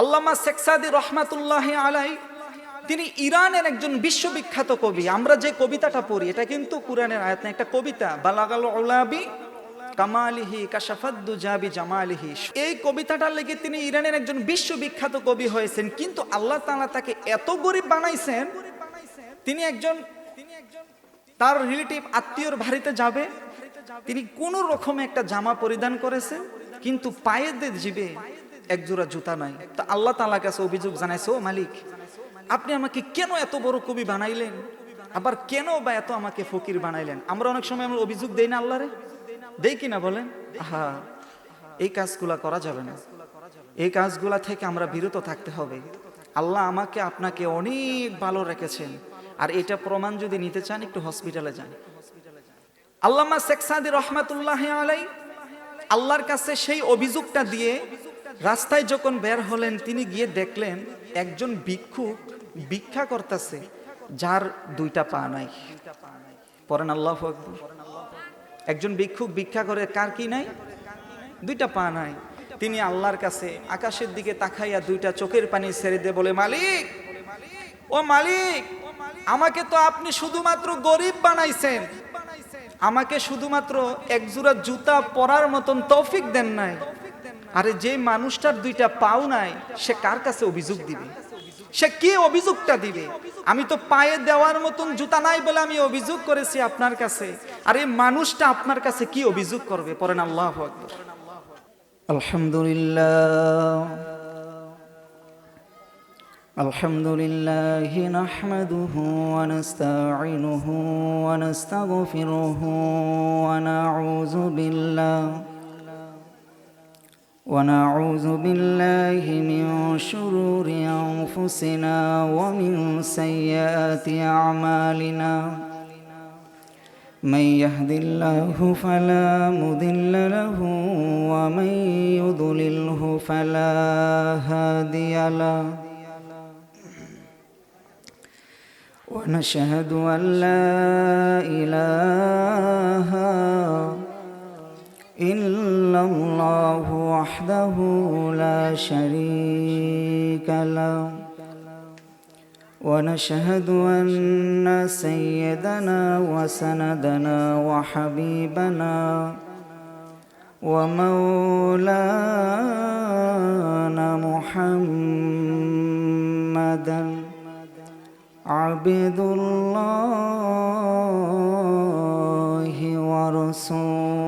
আল্লামা শেখসাদি রহমাতুল্লাহ আলাই তিনি ইরানের একজন বিশ্ববিখ্যাত কবি। আমরা যে কবিতাটা পড়ি, এটা কিন্তু কোরআনের আয়াত না, একটা কবিতা। বালাগাল ওলাবি কামালিহি কাশাফাদ্দু জাবি জামালিহি। এই কবিতাটার লেগে তিনি ইরানের একজন বিশ্ববিখ্যাত কবি হয়েছেন, কিন্তু আল্লাহ তাআলা তাকে এত গরিব বানাইছেন, তিনি একজন, তার রিলেটিভ আত্মীয়র বাড়িতে যাবে, তিনি কোন রকমে একটা জামা পরিধান করেছেন, কিন্তু পায়ের জিবে এক জোড়া জুতা নাই। তো আল্লাহ তাআলার কাছে অভিযোগ জানাইছে, ও মালিক, আপনি আমাকে কেন এত বড় কবি বানাইলেন? আবার কেন বা এত আমাকে ফকির বানাইলেন? আমরা অনেক সময় আমরা অভিযোগ দেই না আল্লাহরে? দেই কিনা বলেন? হা এই কাজগুলা করা যাবে না। এই কাজগুলা থেকে আমরা বিরত থাকতে হবে। আল্লাহ আমাকে, আপনাকে অনেক ভালো রেখেছেন। আর এটা প্রমাণ যদি নিতে চান, একটু হসপিটালে যান। আল্লামা শেখ সাদি রহমাতুল্লাহ আলাই আল্লাহর কাছে সেই অভিযোগটা দিয়ে রাস্তায় যখন বের হলেন, তিনি গিয়ে দেখলেন একজন ভিক্ষুক ভিক্ষা করতেছে, যার দুইটা পা নাই। পরেন আল্লাহ একজন ভিক্ষুক ভিক্ষা করে কার কি নাই? দুইটা পা নাই। তিনি আল্লাহর কাছে আকাশের দিকে তাকাইয়া দুইটা চোখের পানি ছেড়ে দিয়ে বলে, মালিক, ও মালিক, আমাকে তো আপনি শুধুমাত্র গরিব বানাইছেন। আমাকে শুধুমাত্র একজোড়া জুতা পরার মতন তৌফিক দেন নাই। আরে যে মানুষটার দুইটা পাও নাই সে কার কাছে অভিযোগ দিবে সে কি অভিযোগটা দিবে আমি তো পায়ে দেওয়ার মতন জুতা নাই বলে আমি অভিযোগ করেছি আপনার কাছে আর এই মানুষটা আপনার কাছে কি অভিযোগ করবে পরেন আল্লাহ আকবর আলহামদুলিল্লাহ الحمد لله نحمده ونستعينه ونستغفره ونعوذ بالله ونعوذ بالله من شرور أنفسنا ومن سيئات أعمالنا. من يهد الله فلا مضل له ومن يضلله فلا هادي له. ونشهد أن لا إله إلا الله وحده لا شريك له ونشهد أن سيدنا وسندنا وحبيبنا ومولانا محمدا عبد الله ورسوله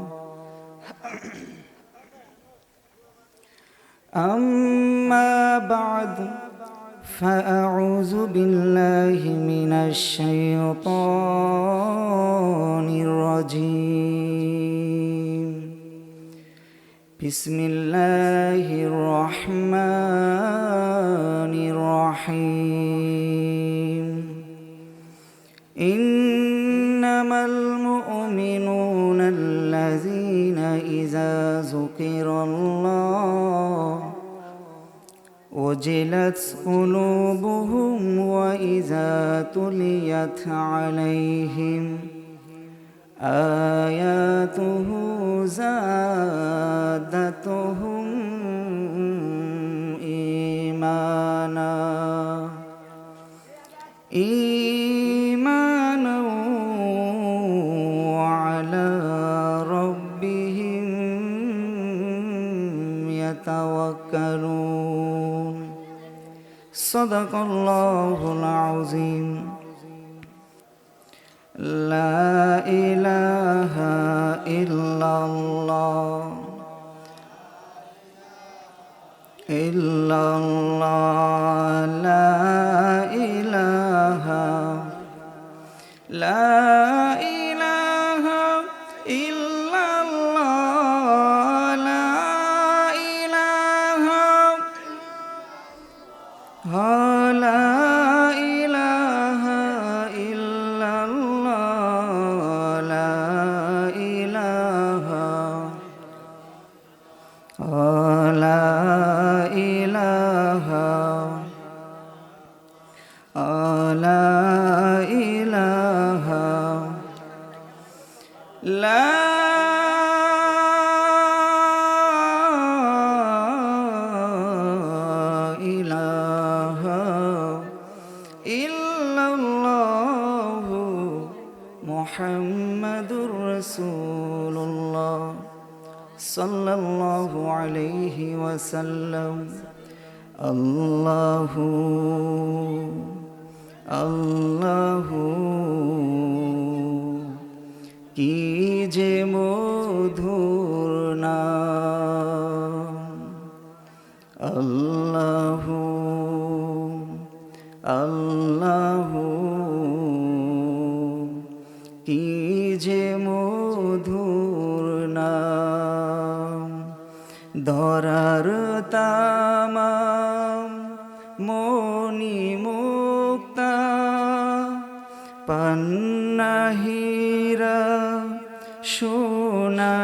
أما بعد فأعوذ بالله من الشيطان الرجيم. بسم الله الرحمن الرحيم. إنما المؤمنون الذين إذا ذكر الله وجلت قلوبهم وإذا تليت عليهم آياته زادتهم إيمانا. إيمانا وعلى ربهم يتوكلون. صدق الله العظيم. لا إله إلا الله. إلا الله. لا إله. لا ধরার তামাম মনি মুক্তা পান্নাহিরা সোনা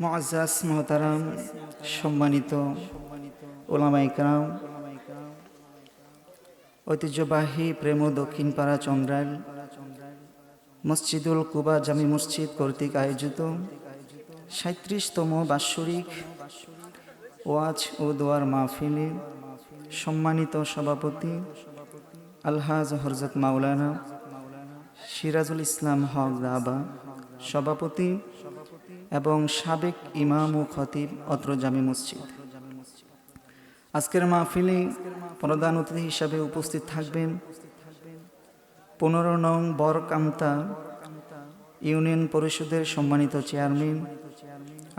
মুআজ্জাজ মহতারাম সম্মানিত ওলামা ইকরাম, ঐতিহ্যবাহী প্রেম দক্ষিণ পাড়া চন্দ্রাইল, মসজিদুল কুবা জামি মসজিদ কর্তৃক আয়োজিত সাঁত্রিশতম বাৎসরিক ওয়াজ ও দোয়ার মাহফিলে সম্মানিত সভাপতি আলহাজ হরজত মাওলানা সিরাজুল ইসলাম হক দাবা, সভাপতি এবং সাবেক ইমাম ও খতিব অত্র জামি মসজিদ। আজকের মাহফিলে প্রধান অতিথি হিসাবে উপস্থিত থাকবেন পনেরো নং বরকামতা ইউনিয়ন পরিষদের সম্মানিত চেয়ারম্যান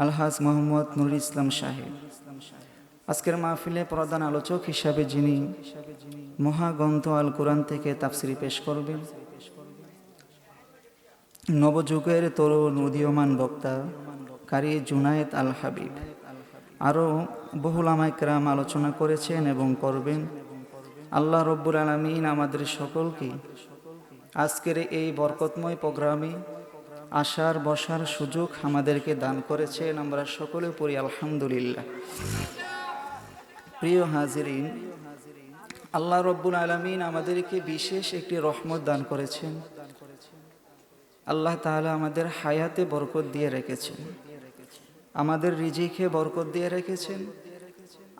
আলহাজ মোহাম্মদ নুরুল ইসলাম সাহেব। আজকের মাহফিলে প্রধান আলোচক হিসাবে যিনি মহাগ্রন্থ আল কোরআন থেকে তাফসিরি পেশ করবেন। নবযুগের তরুণ উদীয়মান বক্তা কারি জুনায়েদ আল হাবিব। আরও বহুলামাইকরাম আলোচনা করেছেন এবং করবেন। আল্লাহ রব্বুল আলমিন আমাদের সকলকে আজকের এই বরকতময় প্রোগ্রামে আসার, বসার সুযোগ আমাদেরকে দান করেছেন। আমরা সকলে পড়ি আলহামদুলিল্লাহ। প্রিয় হাজিরিন, আল্লাহ রব্বুল আলমিন আমাদেরকে বিশেষ একটি রহমত দান করেছেন। আল্লাহ তাআলা আমাদের হায়াতে বরকত দিয়ে রেখেছেন। আমাদের রিজিকে বরকত দিয়ে রেখেছেন।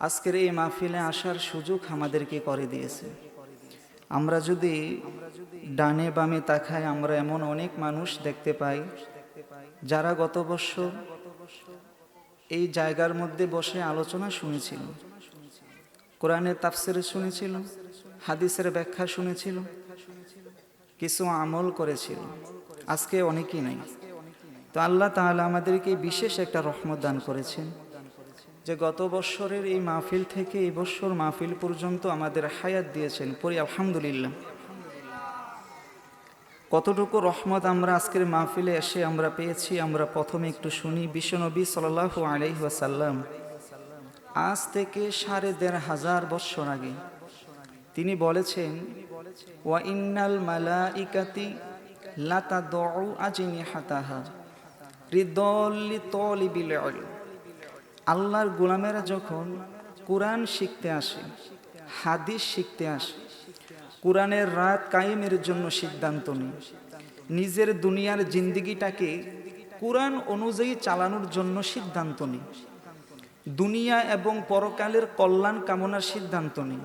আজকের এই মাহফিলে আসার সুযোগ আমাদেরকে করে দিয়েছে আমরা যদি ডানে বামে তাকাই আমরা এমন অনেক মানুষ দেখতে পাই, যারা গত বছর এই জায়গার মধ্যে বসে আলোচনা শুনেছিল, কোরআনের তাফসির শুনেছিল, হাদিসের ব্যাখ্যা শুনেছিল, কিছু আমল করেছিল। আজকে অনেকেই নাই। তো আল্লাহ তাহলে আমাদেরকে বিশেষ একটা রহমত দান করেছেন যে গত বৎসরের এই মাহফিল থেকে এই বৎসর মাহফিল পর্যন্ত আমাদের হায়াত দিয়েছেন। পরি আলহামদুলিল্লাহ। কতটুকু রহমত আমরা আজকের মাহফিলে এসে আমরা পেয়েছি, আমরা প্রথমে একটু শুনি। বিশ্বনবী সাল্লাহ আলাইসাল্লাম আজ থেকে সাড়ে দেড় হাজার বৎসর আগে তিনি বলেছেন, ওয়া ইন্নাল মালা ইকাতি লাতা দউ আজিনি হাতাহা হৃদল্লি তলিবিল আল্লাহর গোলামেরা যখন কোরআন শিখতে আসে, হাদিস শিখতে আসে, কোরআনের রাত কায়েমের জন্য সিদ্ধান্ত নেই নিজের দুনিয়ার জিন্দিগিটাকে কোরআন অনুযায়ী চালানোর জন্য সিদ্ধান্ত নেই দুনিয়া এবং পরকালের কল্যাণ কামনার সিদ্ধান্ত নেই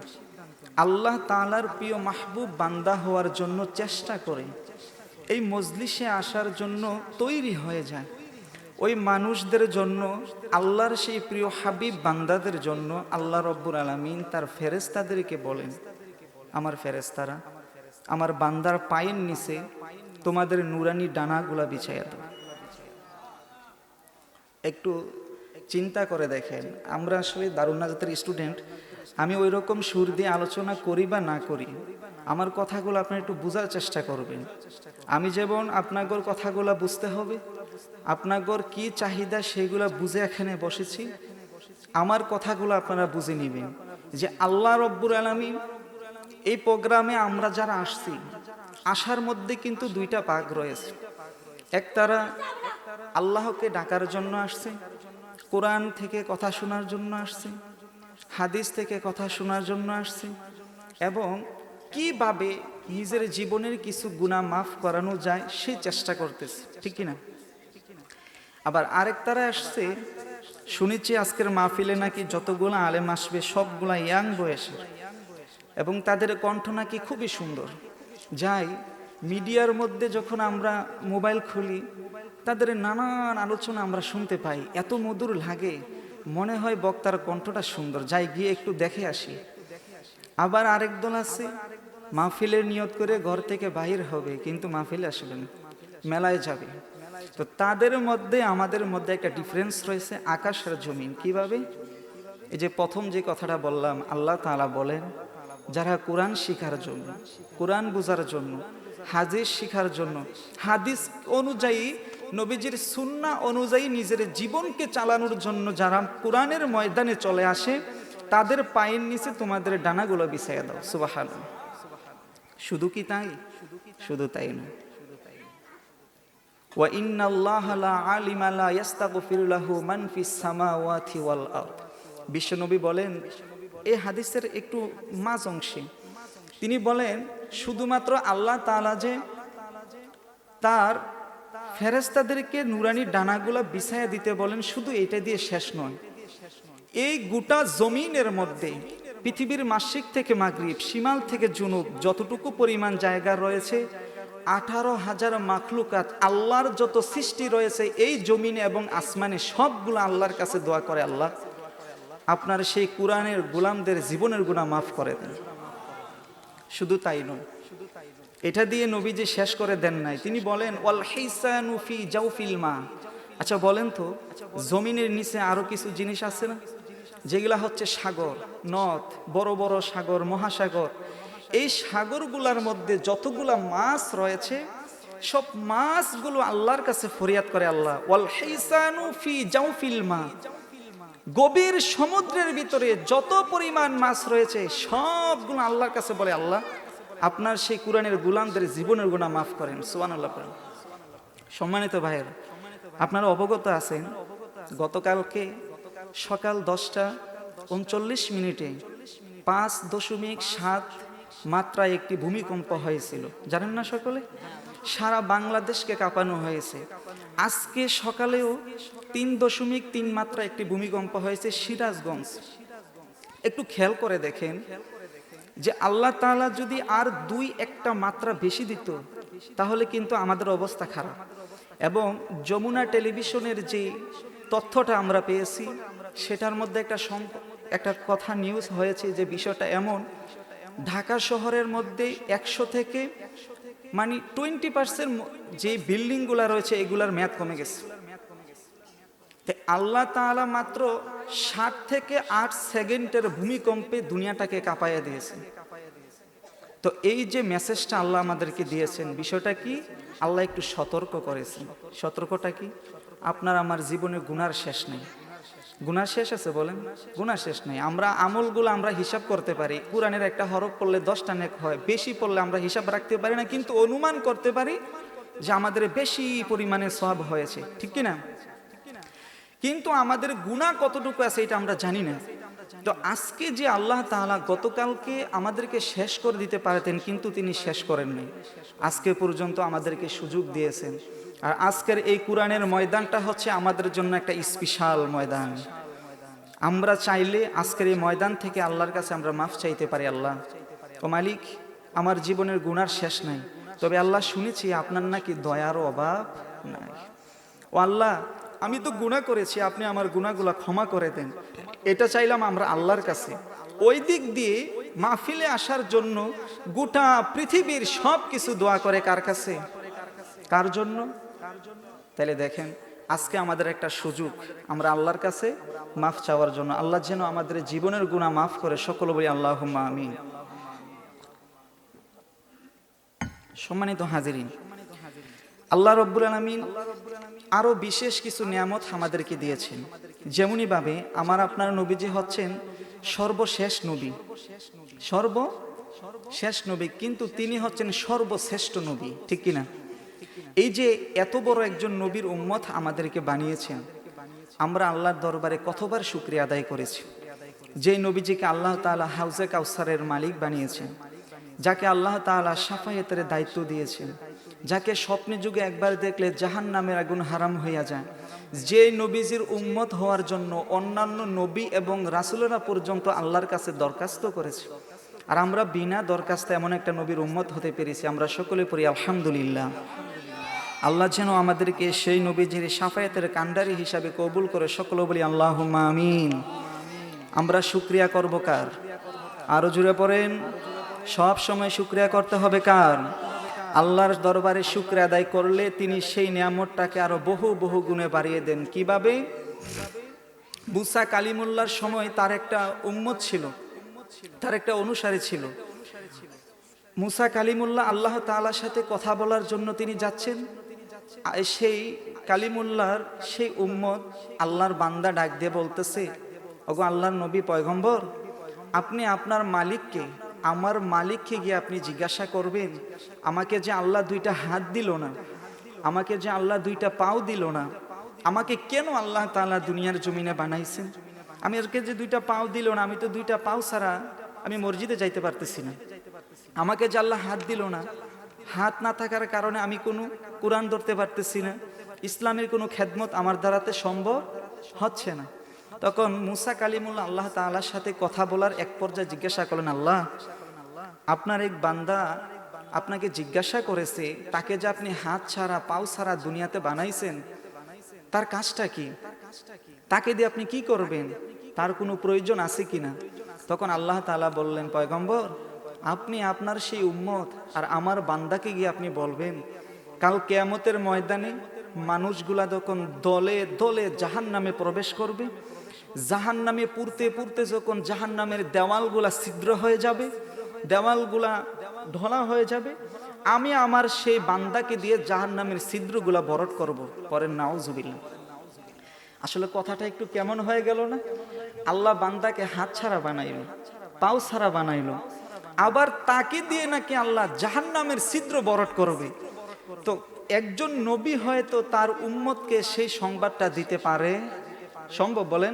আল্লাহ তালার প্রিয় মাহবুব বান্দা হওয়ার জন্য চেষ্টা করে এই মজলিসে আসার জন্য তৈরি হয়ে যায়। ওই মানুষদের জন্য, আল্লাহর সেই প্রিয় হাবিব বান্দাদের জন্য আল্লাহ রব্বুর আলমিন তার ফেরেস্তাদেরকে বলেন, আমার ফেরেস্তারা আমার বান্দার পায়ের নিচে তোমাদের নুরানি ডানাগুলা বিছাইয়া দাও। একটু চিন্তা করে দেখেন, আমরা আসলে দারুণাজাতের স্টুডেন্ট, আমি ওই রকম সুর দিয়ে আলোচনা করি বা না করি আমার কথাগুলো আপনি একটু বোঝার চেষ্টা করবেন। আমি যেমন আপনাগর কথাগুলো বুঝতে হবে, আপনাগর কি চাহিদা সেগুলো বুঝে এখানে বসেছি। আমার কথাগুলো আপনারা বুঝে নেবেন যে আল্লাহ রব্বুর আলমী এই প্রোগ্রামে আমরা যারা আসছি আসার মধ্যে কিন্তু দুইটা পাক রয়েছে। এক তারা আল্লাহকে ডাকার জন্য আসছে, কোরআন থেকে কথা শোনার জন্য আসছে, হাদিস থেকে কথা শোনার জন্য আসছে এবং কীভাবে নিজের জীবনের কিছু গুণা মাফ করানো যায় সেই চেষ্টা করতেছে, ঠিক কিনা? আবার আরেক তারা আসছে, শুনেছি আজকের মাহফিলে নাকি যতগুলো আলেম আসবে, সবগুলা ইয়াং বয়সের, এবং তাদের কণ্ঠ নাকি খুবই সুন্দর। যাই, মিডিয়ার মধ্যে যখন আমরা মোবাইল খুলি, তাদের নানান আলোচনা আমরা শুনতে পাই, এত মধুর লাগে, মনে হয় বক্তার কণ্ঠটা সুন্দর। যাই, গিয়ে একটু দেখে আসি। আবার আরেক দল আছে মাহফিলের নিয়ত করে ঘর থেকে বাহির হবে, কিন্তু মাহফিলে আসবে না। মেলায় যাবে। তো তাদের মধ্যে, আমাদের মধ্যে একটা ডিফারেন্স রয়েছে আকাশের জমিন। কীভাবে? এই যে প্রথম যে কথাটা বললাম, আল্লাহ তাআলা বলেন, যারা কোরআন শিখার জন্য, কোরআন বোঝার জন্য, হাদিস শিখার জন্য, হাদিস অনুযায়ী, নবীজির সুন্না অনুযায়ী নিজের জীবনকে চালানোর জন্য যারা কোরআনের ময়দানে চলে আসে, তাদের পায়ের নিচে তোমাদের ডানাগুলো বিছাইয়া দাও সুবাহান শুধু কি তাই শুধু তাই না وإن الله لا عالم لا يستغفر له من في السماوات والأرض বিশ্বনবী বলেন এই হাদিসের একটু মাঝ অংশে তিনি বলেন শুধুমাত্র আল্লাহ তাআলা যে তার ফেরেস্তাদেরকে নুরানি ডানাগুলা বিছায়া দিতে বলেন শুধু এটা দিয়ে শেষ নয় এই গোটা জমিনের মধ্যে পৃথিবীর মাসিক থেকে মাগরিব, সীমাল থেকে জুনুব, যতটুকু পরিমাণ জায়গা রয়েছে, আঠারো হাজার মাখলুকাত, আল্লাহর যত সৃষ্টি রয়েছে, এই জমিনে এবং আসমানে সবগুলো আল্লাহর কাছে দোয়া করে আল্লাহ। আপনার সেই কোরআনের গোলামদের জীবনের গুণা মাফ করে দেন। শুধু তাই নয়, এটা দিয়ে নবীজি শেষ করে দেন নাই। তিনি বলেন, ওয়াল হিসানু ফি জাউফিল মা। আচ্ছা বলেন তো, জমিনের নিচে আরও কিছু জিনিস আছে না? যেগুলা হচ্ছে সাগর, নদ, বড় বড় সাগর, মহাসাগর। এই সাগরগুলার মধ্যে যতগুলা মাছ রয়েছে, সব মাছগুলো আল্লাহর কাছে ফরিয়াদ করে আল্লাহ হিসানু ফি গভীর সমুদ্রের ভিতরে যত পরিমাণ মাছ রয়েছে, সবগুলো আল্লাহর কাছে বলে, আল্লাহ, আপনার সেই কোরআনের গুলামদের জীবনের গুণা মাফ করেন। সুবান আল্লাহ সম্মানিত ভাইয়ের, আপনারা অবগত আছেন, গতকালকে সকাল দশটা উনচল্লিশ মিনিটে পাঁচ দশমিক সাত মাত্রায় একটি ভূমিকম্প হয়েছিল। জানেন না সকলে? সারা বাংলাদেশকে কাঁপানো হয়েছে। আজকে সকালেও তিন দশমিক তিন মাত্রা একটি ভূমিকম্প হয়েছে সিরাজগঞ্জ। একটু খেয়াল করে দেখেন যে আল্লাহ তাআলা যদি আর দুই একটা মাত্রা বেশি দিত, তাহলে কিন্তু আমাদের অবস্থা খারাপ। এবং যমুনা টেলিভিশনের যে তথ্যটা আমরা পেয়েছি সেটার মধ্যে একটা একটা কথা নিউজ হয়েছে যে বিষয়টা এমন, ঢাকা শহরের মধ্যে একশো থেকে মানে টোয়েন্টি পার্সেন্ট যে বিল্ডিংগুলো রয়েছে, এগুলার মেয়াদ কমে গেছে। আল্লাহ তাআলা মাত্র ষাট থেকে আট সেকেন্ডের ভূমিকম্পে দুনিয়াটাকে কাঁপাইয়া দিয়েছেন। তো এই যে মেসেজটা আল্লাহ আমাদেরকে দিয়েছেন, বিষয়টা কি? আল্লাহ একটু সতর্ক করেছেন। সতর্কটা কি? আপনার আমার জীবনে গুনার শেষ নেই। গুনার শেষ আছে বলেন? গুনার শেষ নেই। আমরা আমলগুলো আমরা হিসাব করতে পারি। কোরআনের একটা হরফ পড়লে দশটা নেক হয়। বেশি পড়লে আমরা হিসাব রাখতে পারি না, কিন্তু অনুমান করতে পারি যে আমাদের বেশি পরিমাণে সব হয়েছে। ঠিক কি না কিন্তু আমাদের গুণা কতটুকু আছে এটা আমরা জানি না। তো আজকে যে আল্লাহ তাআলা গতকালকে আমাদেরকে শেষ করে দিতে পারতেন, কিন্তু তিনি শেষ করেন নাই আজকে পর্যন্ত আমাদেরকে সুযোগ দিয়েছেন। আর আজকের এই কোরআনের ময়দানটা হচ্ছে আমাদের জন্য একটা স্পেশাল ময়দান। আমরা চাইলে আজকের এই ময়দান থেকে আল্লাহর কাছে আমরা মাফ চাইতে পারি আল্লাহ। ও মালিক, আমার জীবনের গুণার শেষ নাই। তবে আল্লাহ শুনেছি আপনার নাকি দয়ার অভাব নাই। ও আল্লাহ, আমি তো গুণা করেছি, আপনি আমার গুণাগুলা ক্ষমা করে দেন। এটা চাইলাম আমরা আল্লাহর কাছে। ওই দিক দিয়ে মাহফিলে আসার জন্য গোটা পৃথিবীর সব কিছু দোয়া করে কার কাছে? কার জন্য? তাহলে দেখেন, আজকে আমাদের একটা সুযোগ। আমরা আল্লাহর কাছে মাফ চাওয়ার জন্য। আল্লাহ যেন আমাদের জীবনের গুণা মাফ করে। সকল বলি আল্লাহ আমিন। সম্মানিত হাজিরিন, আল্লাহ রব্বুল আলমিন আরও বিশেষ কিছু নিয়ামত আমাদেরকে দিয়েছেন। যেমনই ভাবে আমার আপনার নবীজি হচ্ছেন সর্বশেষ নবী। সর্ব শেষ নবী। কিন্তু তিনি হচ্ছেন সর্বশ্রেষ্ঠ নবী। ঠিক কিনা? এই যে এত বড় একজন নবীর উম্মত আমাদেরকে বানিয়েছেন, আমরা আল্লাহর দরবারে কতবার শুক্রিয়া আদায় করেছি। যেই নবীজিকে আল্লাহ তাআলা হাউজে কাউসারের মালিক বানিয়েছেন, যাকে আল্লাহ তাআলা সাফায়েতের দায়িত্ব দিয়েছেন, যাকে স্বপ্নে যুগে একবার দেখলে জাহান নামের আগুন হারাম হইয়া যায়। যে নবীজির উম্মত হওয়ার জন্য অন্যান্য নবী এবং রাসুলেরা পর্যন্ত আল্লাহর কাছে দরখাস্ত করেছে। আর আমরা বিনা দরখাস্তে এমন একটা নবীর উম্মত হতে পেরেছি, আমরা সকলে পড়ি আলহামদুলিল্লাহ। আল্লাহ যেন আমাদেরকে সেই নবীজির সাফায়াতের কান্ডারি হিসাবে কবুল করে সকল বলি আল্লাহ আমিন। আমরা শুক্রিয়া করব কার? আরও জুড়ে পড়েন। সব সময় শুক্রিয়া করতে হবে কার? আল্লাহর দরবারে শুক্রিয়া আদায় করলে তিনি সেই নিয়ামতটাকে আরও বহু বহু গুণে বাড়িয়ে দেন। কীভাবে? বুসা কালিমুল্লার সময় তার একটা উম্মত ছিল, তার একটা অনুসারী ছিল। মুসা কালিমুল্লাহ আল্লাহ তালার সাথে কথা বলার জন্য তিনি যাচ্ছেন। সেই কালিমুল্লাহর সেই উম্মত আল্লাহর বান্দা ডাক দিয়ে বলতেছে, ওগো আল্লাহর নবী পয়গম্বর, আপনি আপনার মালিককে, আমার মালিককে গিয়ে আপনি জিজ্ঞাসা করবেন, আমাকে যে আল্লাহ দুইটা হাত দিল না, আমাকে যে আল্লাহ দুইটা পাও দিল না, আমাকে কেন আল্লাহ তালা দুনিয়ার জমিনে বানাইছেন? আমি আজকে যে দুইটা পাও দিল না, আমি তো দুইটা পাও ছাড়া আমি মসজিদে যাইতে পারতেছি না। আমাকে যে আল্লাহ হাত দিল না, হাত না থাকার কারণে আমি কোনো কোরআন ধরতে পারতেছি না। ইসলামের কোনো খেদমত আমার দ্বারাতে সম্ভব হচ্ছে না। তখন মুসা কালিমুল্লাহ আল্লাহ তাআলার সাথে কথা বলার এক পর্যায়ে জিজ্ঞাসা করলেন, আল্লাহ, আপনার এক বান্দা আপনাকে জিজ্ঞাসা করেছে, তাকে যে আপনি হাত ছাড়া, পাও ছাড়া দুনিয়াতে বানাইছেন, তার কাজটা কি? তাকে দিয়ে আপনি কি করবেন? তার কোনো প্রয়োজন আছে কিনা? তখন আল্লাহ তাআলা বললেন, পয়গম্বর, আপনি আপনার সেই উম্মত আর আমার বান্দাকে গিয়ে আপনি বলবেন কাল কেয়ামতের ময়দানে মানুষগুলা যখন দলে দলে জাহান নামে প্রবেশ করবে জাহান নামে পুরতে পুরতে যখন জাহান নামের দেওয়ালগুলা ছিদ্র হয়ে যাবে, দেওয়ালগুলা ঢলা হয়ে যাবে, আমি আমার সেই বান্দাকে দিয়ে জাহান নামের ছিদ্রগুলা বরট করব। পরে নাউজুবিল্লা আসলে কথাটা একটু কেমন হয়ে গেল না? আল্লাহ বান্দাকে হাত ছাড়া বানাইল, পাও ছাড়া বানাইল। আবার তাকে দিয়ে নাকি আল্লাহ জাহান নামের ছিদ্র বরট করবে। তো একজন নবী হয়তো তার উম্মতকে সেই সংবাদটা দিতে পারে। সম্ভব বলেন?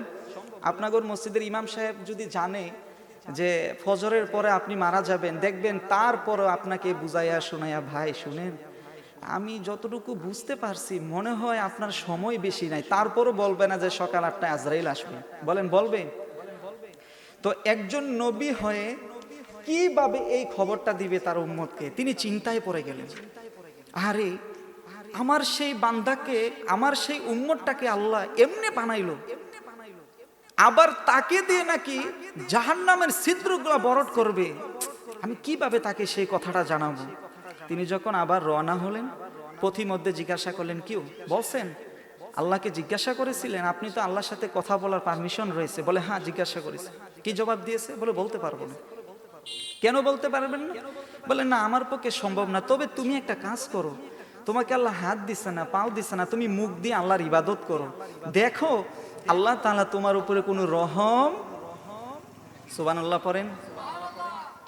আপনাগর মসজিদের ইমাম সাহেব যদি জানে যে ফজরের পরে আপনি মারা যাবেন, দেখবেন তারপরও আপনাকে বুঝাইয়া শোনাইয়া, ভাই, শুনেন, আমি যতটুকু বুঝতে পারছি, মনে হয় আপনার সময় বেশি নাই। তারপরও বলবে না যে সকাল আটটায় আজরাইল আসবে। বলেন, বলবে? তো একজন নবী হয়ে কীভাবে এই খবরটা দিবে তার উম্মতকে? তিনি চিন্তায় পড়ে গেলেন। আরে, আমার সেই বান্দাকে, আমার সেই উম্মতটাকে আল্লাহ এমনি বানাইলো। আবার তাকে দিয়ে নাকি জাহান্নামের ছিদ্রগুলো বরট করবে। আমি কীভাবে তাকে সেই কথাটা জানাব? তিনি যখন আবার রওনা হলেন, পথিমধ্যে জিজ্ঞাসা করলেন কিউ বলছেন? আল্লাহকে জিজ্ঞাসা করেছিলেন? আপনি তো আল্লাহর সাথে কথা বলার পারমিশন রয়েছে। বলে হ্যাঁ জিজ্ঞাসা করেছে। কি জবাব দিয়েছে? বলে, বলতে পারব না। কেন বলতে পারবেন না? বলে, না, আমার পক্ষে সম্ভব না। তবে তুমি একটা কাজ করো। তোমাকে আল্লাহ হাত দিছে না, পাও দিছে না। তুমি মুখ দিয়ে আল্লাহর ইবাদত করো। দেখো, আল্লাহ তালা তোমার উপরে কোনো রহম সুবান আল্লাহ পড়েন।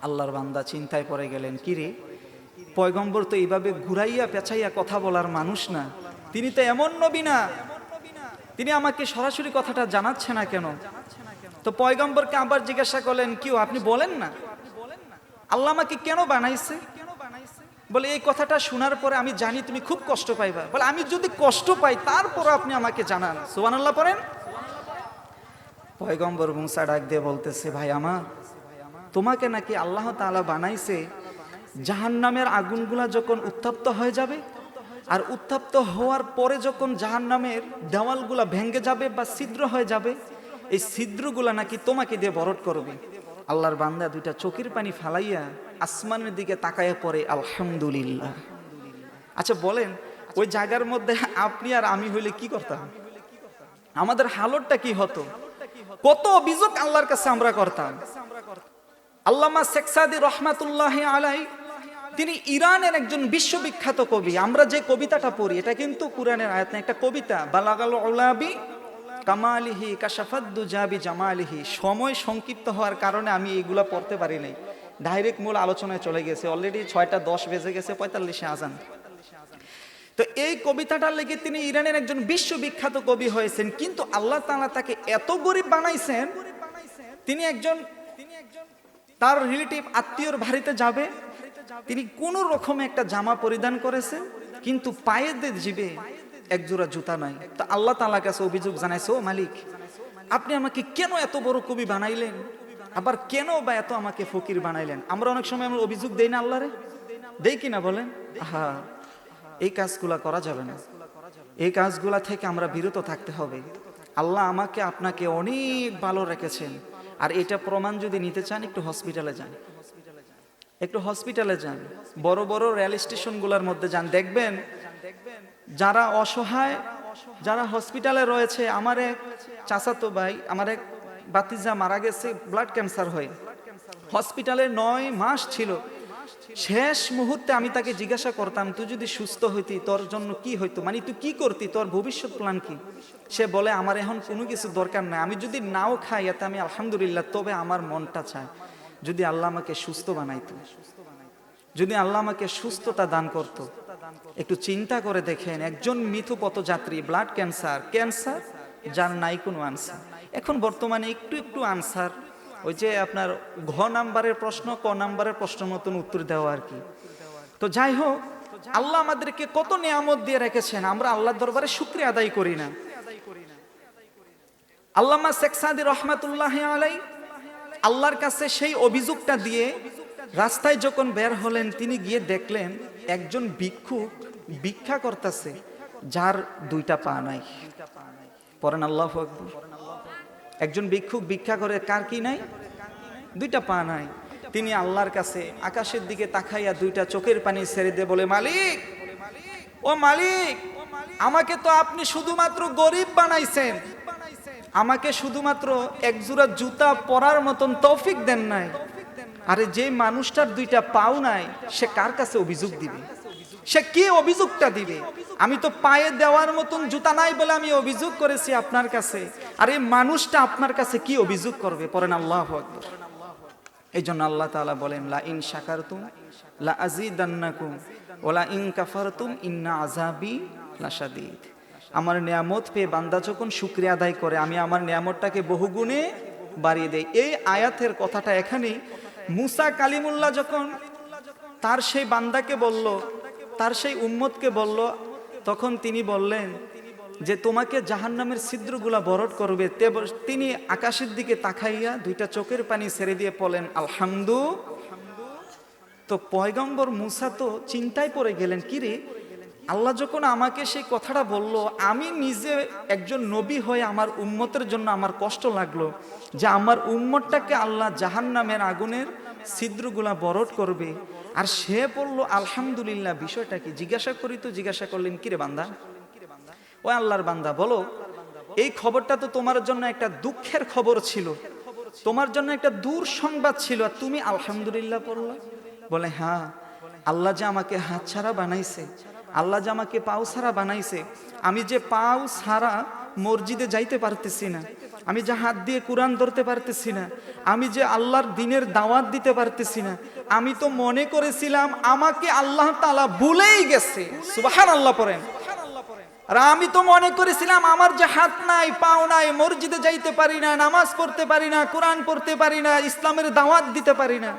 আল্লাহর বান্দা চিন্তায় পড়ে গেলেন কিরে পয়গম্বর তো এইভাবে ঘুরাইয়া পেঁচাইয়া কথা বলার মানুষ না। তিনি তো এমন নবী না। তিনি আমাকে সরাসরি কথাটা জানাচ্ছে না কেন? তো পয়গম্বরকে আবার জিজ্ঞাসা করলেন কিও আপনি বলেন না? আল্লাহ আমাকে কেন বানাইছে? বলে, এই কথাটা শোনার পরে আমি জানি তুমি খুব কষ্ট পাইবা। বলে, আমি যদি কষ্ট পাই তারপর আপনি আমাকে জানান। সুবান আল্লাহ পড়েন। পয়গম্বর মুসা ডাক দিয়ে বলতেছে, ভাই আমার, তোমাকে নাকি আল্লাহ তাআলা বানাইছে, জাহান্নামের আগুনগুলা যখন উত্তপ্ত হয়ে যাবে, আর উত্তপ্ত হওয়ার পরে যখন জাহান্নামের দেওয়ালগুলা ভেঙে যাবে বা ছিদ্র হয়ে যাবে, এই ছিদ্রগুলা নাকি তোমাকে দিয়ে বরট করবে। আল্লাহর বান্দা দুইটা চোখের পানি ফালাইয়া আসমানের দিকে তাকায় পড়ে, আলহামদুলিল্লাহ। আচ্ছা বলেন, ওই জায়গার মধ্যে আপনি আর আমি হইলে কি করতাম? আমাদের হালতটা কি হতো? কত অভিযোগ আল্লাহর কাছে আমরা করতাম। আল্লামা শেখ সাদি রহমাতুল্লাহ আলাই, তিনি ইরানের একজন বিশ্ববিখ্যাত কবি। আমরা যে কবিতাটা পড়ি, এটা কিন্তু কোরআনের আয়াত একটা কবিতা, বালাগাল ওলাবি কামালিহি কাশাফাদ্দু জাবি জামালিহি। সময় সংক্ষিপ্ত হওয়ার কারণে আমি এইগুলা পড়তে পারি নাই। ডাইরেক্ট মূল আলোচনায় চলে গেছে। অলরেডি ছয়টা দশ বেজে গেছে, পঁয়তাল্লিশে আজান। তো এই কবিতাটার লেগে তিনি ইরানের একজন বিশ্ববিখ্যাত কবি হয়েছেন, কিন্তু আল্লাহ তাআলা তাকে এত গরিব বানাইছেন, তিনি একজন, তার রিলেটিভ আত্মীয়র বাড়িতে যাবে, তিনি কোন রকমে একটা জামা পরিধান করেছেন, কিন্তু পায়ের দিয়ে জিবে এক জোড়া জুতা নাই। তা আল্লাহ তাআলার কাছে অভিযোগ জানাইছে মালিক, আপনি আমাকে কেন এত বড় কবি বানাইলেন? আবার কেন বা এত আমাকে ফকির বানাইলেন? আমরা অনেক সময় আমরা অভিযোগ দেই না আল্লাহরে? দেই কিনা বলেন? হ্যাঁ এই কাজগুলা করা যাবে না। এই কাজগুলা থেকে আমরা বিরত থাকতে হবে। আল্লাহ আমাকে, আপনাকে অনেক ভালো রেখেছেন। আর এটা প্রমাণ যদি নিতে চান, একটু হসপিটালে যান। একটু হসপিটালে যান। বড় বড় রেল স্টেশনগুলোর মধ্যে যান। দেখবেন দেখবেন যারা অসহায়, যারা হসপিটালে রয়েছে, আমার এক চাচাতো ভাই, আমার এক বাতিজা মারা গেছে ব্লাড ক্যান্সার হয়ে। হসপিটালে নয় মাস ছিল। শেষ মুহূর্তে আমি তাকে জিজ্ঞাসা করতাম, তুই যদি সুস্থ হইতি, তোর জন্য কি হইতো? মানে তুই কি করতি? তোর ভবিষ্যৎ প্ল্যান কি? সে বলে, আমার এখন কোনো কিছু দরকার নাই। আমি যদি নাও খাই, এতে আমি আলহামদুলিল্লাহ, তবে আমার মনটা চায়। যদি আল্লাহ আমাকে সুস্থ বানাইতো, যদি আল্লাহ আমাকে সুস্থতা দান করত একটু চিন্তা করে দেখেন, একজন পথযাত্রী ব্লাড ক্যান্সার ক্যান্সার যার নাই কোনো আনসার এখন বর্তমানে একটু একটু আনসার ওই যে আপনার ঘ নাম্বারের প্রশ্ন, ক নাম্বারের প্রশ্ন মতন উত্তর দেওয়া আর কি। তো যাই হোক, আল্লাহ আমাদেরকে কত নিয়ামত দিয়ে রেখেছেন, আমরা আল্লাহর দরবারে শুক্রিয়া আদায় করি না। আল্লামা শেখ সাদি রহমাতুল্লাহ আলাই আল্লাহর কাছে সেই অভিযোগটা দিয়ে রাস্তায় যখন বের হলেন, তিনি গিয়ে দেখলেন একজন ভিক্ষুক ভিক্ষা করতেছে, যার দুইটা পা নাই। পরেন আল্লাহ একজন ভিক্ষুক ভিক্ষা করে কার কি নাই? দুইটা পা নাই। তিনি আল্লাহর কাছে আকাশের দিকে তাকাইয়া দুইটা চোখের পানি ছেড়ে দিয়ে বলে, মালিক, ও মালিক, আমাকে তো আপনি শুধুমাত্র গরিব বানাইছেন। আমাকে শুধুমাত্র একজোড়া জুতা পরার মতন তৌফিক দেন নাই। আরে যে মানুষটার দুইটা পাও নাই, সে কার কাছে অভিযোগ দিবে? সে কি অভিযোগটা দিবে? আমি তো পায়ে দেওয়ার মতন জুতা নাই বলে আমি অভিযোগ করেছি আপনার কাছে। আর এই মানুষটা আপনার কাছে কি অভিযোগ করবে? পরেন আল্লাহ এই জন্য আল্লাহ তাআলা বলেন, লা ইন শাকারতুম, লা আজি আজিদান্নাকুম ওলা ইন কাফার কাফারতুম, ইন্না আজাবি লাশাদীদ। আমার নিয়ামত পেয়ে বান্দা যখন শুক্রিয়া আদায় করে, আমি আমার নিয়ামতটাকে বহুগুণে বাড়িয়ে দেই। এই আয়াতের কথাটা এখানেই মুসা কালিমুল্লাহ যখন তার সেই বান্দাকে বলল, তার সেই উম্মতকে বলল, তখন তিনি বললেন যে, তোমাকে জাহান জাহান্নামের ছিদ্রগুলা বরট করবে। তিনি আকাশের দিকে তাকাইয়া দুইটা চোখের পানি ছেড়ে দিয়ে বলেন আলহামদু তো পয়গম্বর মুসা তো চিন্তায় পড়ে গেলেন, কি রে আল্লাহ যখন আমাকে সেই কথাটা বলল, আমি নিজে একজন নবী হয়ে আমার উম্মতের জন্য আমার কষ্ট লাগল যে আমার উম্মতটাকে আল্লাহ জাহান নামের আগুনের ছিদ্রগুলা বরট করবে। আর সে বলল, আলহামদুলিল্লাহ, বিষয়টা কি? জিজ্ঞাসা করি তো জিজ্ঞাসা করলেন, কিরে বান্দা? ও আল্লাহর বান্দা, বলো, এই খবরটা তো তোমার জন্য একটা দুঃখের খবর ছিল। তোমার জন্য একটা দূর সংবাদ ছিল, আর তুমি আলহামদুলিল্লাহ পড়লা? বলে হ্যাঁ আল্লাহ যে আমাকে হাত ছাড়া বানাইছে আল্লাহ যে আমাকে পাও ছাড়া বানাইছে, আমি যে পাও ছাড়া মসজিদে যাইতে পারতেছি না, আমি যে হাত দিয়ে কোরআন ধরতে পারতেছি না, আমি যে আল্লাহর দিনের দাওয়াত দিতে পারতেছি না, আমি তো মনে করেছিলাম আমাকে আল্লাহ তাআলা ভুলেই গেছে। সুবাহান আল্লাহ পড়েন। আর আমি তো মনে করেছিলাম আমার যে হাত নাই, পাও নাই, মসজিদে যাইতে পারি না, নামাজ পড়তে পারি না, কোরআন পড়তে পারি না, ইসলামের দাওয়াত দিতে পারি না।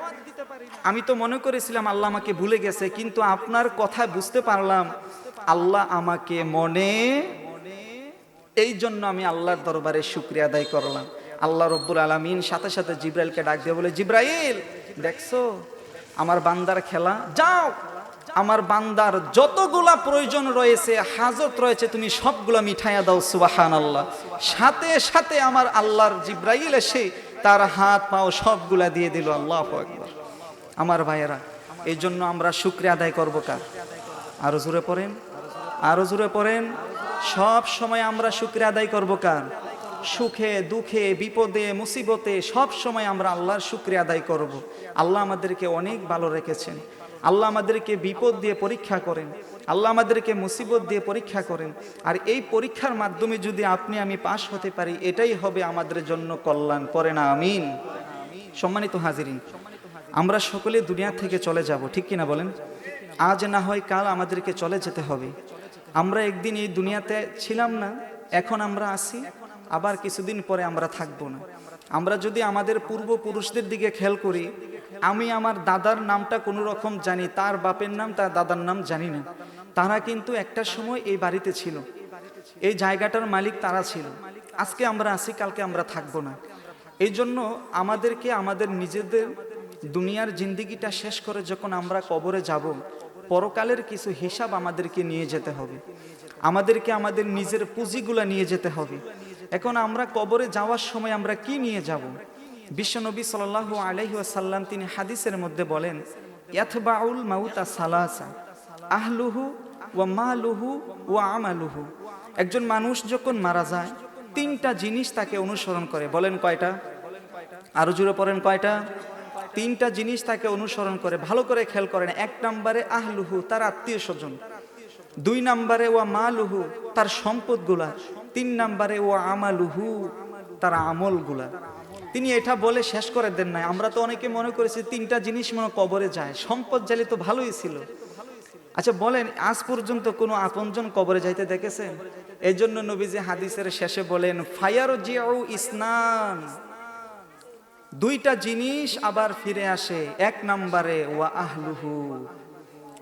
আমি তো মনে করেছিলাম আল্লাহ আমাকে ভুলে গেছে, কিন্তু আপনার কথা বুঝতে পারলাম, আল্লাহ আমাকে মনে এই জন্য আমি আল্লাহর দরবারে শুক্রিয়া আদায় করলাম। আল্লাহ রব্বুল আলমিন সাথে সাথে জিব্রাইলকে ডাক দিয়ে বলে, জিব্রাইল, দেখছ? আমার বান্দার খেলা, যাও! আমার বান্দার যতগুলা প্রয়োজন রয়েছে, হাজত রয়েছে, তুমি সবগুলা মিঠাইয়া দাও সুবাহান আল্লাহ সাথে সাথে আমার আল্লাহর জিব্রাইল এসে তার হাত পাও সবগুলা দিয়ে দিল, আল্লাহ আকবার। আমার ভাইয়েরা, এই জন্য আমরা শুক্রে আদায় করব কার? আরও জোরে পড়েন। আরও জোরে পড়েন। সব সময় আমরা শুক্রে আদায় করব কার? সুখে, দুঃখে, বিপদে, মুসিবতে সব সময় আমরা আল্লাহর শুক্রিয়া আদায় করব। আল্লাহ আমাদেরকে অনেক ভালো রেখেছেন। আল্লাহ আমাদেরকে বিপদ দিয়ে পরীক্ষা করেন। আল্লাহ আমাদেরকে মুসিবত দিয়ে পরীক্ষা করেন। আর এই পরীক্ষার মাধ্যমে যদি আপনি আমি পাশ হতে পারি, এটাই হবে আমাদের জন্য কল্যাণ। পরে না, আমিন। সম্মানিত হাজিরিন আমরা সকলে দুনিয়া থেকে চলে যাব, ঠিক কিনা বলেন? আজ না হয় কাল আমাদেরকে চলে যেতে হবে। আমরা একদিন এই দুনিয়াতে ছিলাম না, এখন আমরা আসি আবার কিছুদিন পরে আমরা থাকব না। আমরা যদি আমাদের পূর্বপুরুষদের দিকে খেয়াল করি, আমি আমার দাদার নামটা কোনো রকম জানি, তার বাপের নাম, তার দাদার নাম জানি না। তারা কিন্তু একটা সময় এই বাড়িতে ছিল। এই জায়গাটার মালিক তারা ছিল। আজকে আমরা আসি কালকে আমরা থাকব না। এই জন্য আমাদেরকে আমাদের নিজেদের দুনিয়ার জিন্দিগিটা শেষ করে যখন আমরা কবরে যাব, পরকালের কিছু হিসাব আমাদেরকে নিয়ে যেতে হবে। আমাদেরকে আমাদের নিজের পুঁজিগুলা নিয়ে যেতে হবে। এখন আমরা কবরে যাওয়ার সময় আমরা কি নিয়ে যাব? বিশ্বনবী সাল আলহি আসাল্লাম তিনি হাদিসের মধ্যে বলেন ইয়াথবাউল মাউতা সালাসা, আহলুহু ওয়া মালুহু ওয়া আমালুহু। একজন মানুষ যখন মারা যায়, তিনটা জিনিস তাকে অনুসরণ করে। বলেন কয়টা? আরও জুড়ে পড়েন কয়টা? তিনটা জিনিস তাকে অনুসরণ করে, ভালো করে খেয়াল করেন। এক নম্বরে আহলুহু, তার আত্মীয় স্বজন। দুই নম্বরে ওয়া মালুহু, তার সম্পদগুলা। তিন নম্বরে ও আমালুহু, তার আমলগুলা। তিনি এটা বলে শেষ করে দেন নাই। আমরা তো অনেকে মনে করেছি তিনটা জিনিস মনে কবরে যায়। সম্পদ জালি তো ভালোই ছিল। আচ্ছা বলেন, আজ পর্যন্ত কোনো আপনজন কবরে যাইতে দেখেছেন? এই জন্য নবীজি হাদিসের শেষে বলেন ফায়ার জিয়াউ ইসনান। দুইটা জিনিস আবার ফিরে আসে। এক নম্বরে, ওয়া আহলুহু।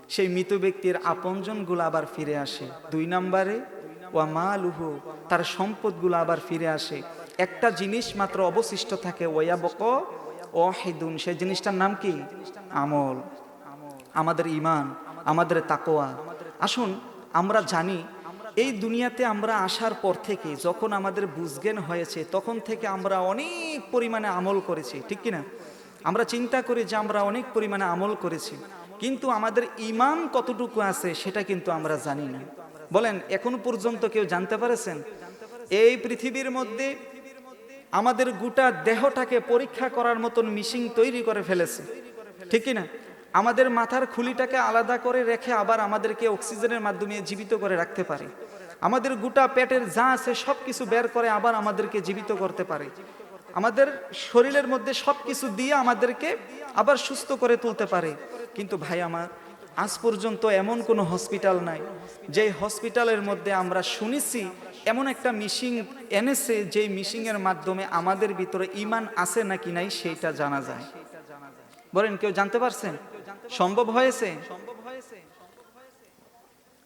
সেই মৃত ব্যক্তির আপনজনগুলো আবার ফিরে আসে। দুই নম্বরে, ওয়া মালুহু, তার সম্পদগুলো আবার ফিরে আসে। একটা জিনিস মাত্র অবশিষ্ট থাকে ওয়া ওয়াবক ওয়াহিদুন। সেই জিনিসটার নাম কি? আমল। আমাদের ইমান, আমাদের তাকোয়া আসুন, আমরা জানি এই দুনিয়াতে আমরা আসার পর থেকে যখন আমাদের বুঝজ্ঞান হয়েছে, তখন থেকে আমরা অনেক পরিমাণে আমল করেছি, ঠিক কিনা? আমরা চিন্তা করি যে আমরা অনেক পরিমাণে আমল করেছি, কিন্তু আমাদের ইমান কতটুকু আছে সেটা কিন্তু আমরা জানি না। বলেন, এখন পর্যন্ত কেউ জানতে পারেছেন? এই পৃথিবীর মধ্যে আমাদের গোটা দেহটাকে পরীক্ষা করার মতন মিশিং তৈরি করে ফেলেছে, ঠিক না আমাদের মাথার খুলিটাকে আলাদা করে রেখে আবার আমাদেরকে অক্সিজেনের মাধ্যমে জীবিত করে রাখতে পারে। আমাদের গোটা পেটের যা আছে সব কিছু বের করে আবার আমাদেরকে জীবিত করতে পারে। আমাদের শরীরের মধ্যে সব কিছু দিয়ে আমাদেরকে আবার সুস্থ করে তুলতে পারে। কিন্তু ভাই আমার, আজ পর্যন্ত এমন কোনো হসপিটাল নাই, যে হসপিটালের মধ্যে আমরা শুনেছি এমন একটা মিশিং এনেছে, যেই মিশিংয়ের মাধ্যমে আমাদের ভিতরে ইমান আছে নাকি নাই সেইটা জানা যায়। বলেন, কেউ জানতে পারছেন? সম্ভব হয়েছে?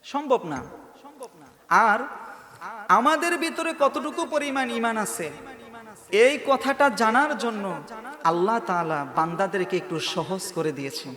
সম্ভব না। আর আমাদের ভিতরে কতটুকু পরিমাণ ইমান আছে? এই কথাটা জানার জন্য আল্লাহ তালা বান্দাদেরকে একটু সহজ করে দিয়েছেন।